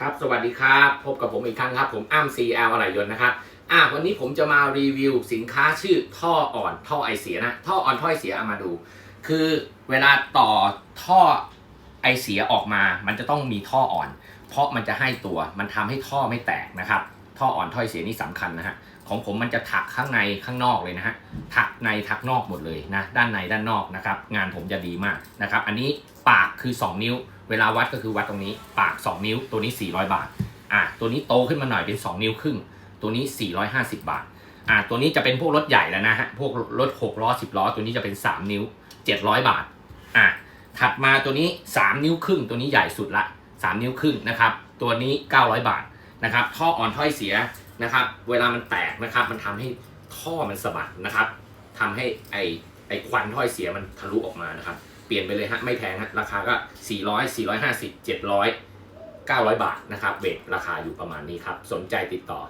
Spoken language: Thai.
ครับสวัสดีครับพบกับผมอีกครั้งครับ ผมอ้ำ CL อะไรยนต์นะครับอะวันนี้ผมจะมารีวิวสินค้าชื่อท่ออ่อนท่อไอเสียนะท่ออ่อนท่อไอเสียเอามาดู คือเวลาต่อท่อไอเสียออกมา มันจะต้องมีท่ออ่อน เพราะมันจะให้ตัวมันทำให้ท่อไม่แตกนะครับ ท่ออ่อนท่อไอเสียนี่สำคัญนะฮะของผมมันจะถักข้างในข้างนอกเลยนะฮะถักในถักนอกหมดเลยนะด้านในด้านนอกนะครับงานผมจะดีมากนะครับอันนี้ปากคือ 2 นิ้ว เวลาวัดก็คือวัดตรงนี้ ปาก 2 นิ้วตัวนี้ 400 บาทอะตัวนี้โตขึ้นมาหน่อยเป็น 2 นิ้วครึ่ง ตัวนี้ 450 บาทอะตัวนี้จะเป็นพวกรถใหญ่แล้วนะฮะพวกรถ6ล้อ10ล้อตัวนี้จะเป็น 3 นิ้ว 700 บาทอะถัดมาตัวนี้ 3 นิ้วครึ่ง ตัวนี้ใหญ่สุดละ 3 นิ้วครึ่งนะครับตัวนี้ 900 บาท นะครับท่ออ่อนท่อเสียนะครับเวลามันแตกนะครับมันทำให้ท่อมันสะบัดนะครับทำให้ไอไอควันท่อเสียมันทะลุออกมานะครับ เปลี่ยนไปเลยฮะไม่แพงฮะราคาก็ 400 450 700 900 บาทนะครับเวทราคาอยู่ประมาณนี้ครับ สนใจติดต่อ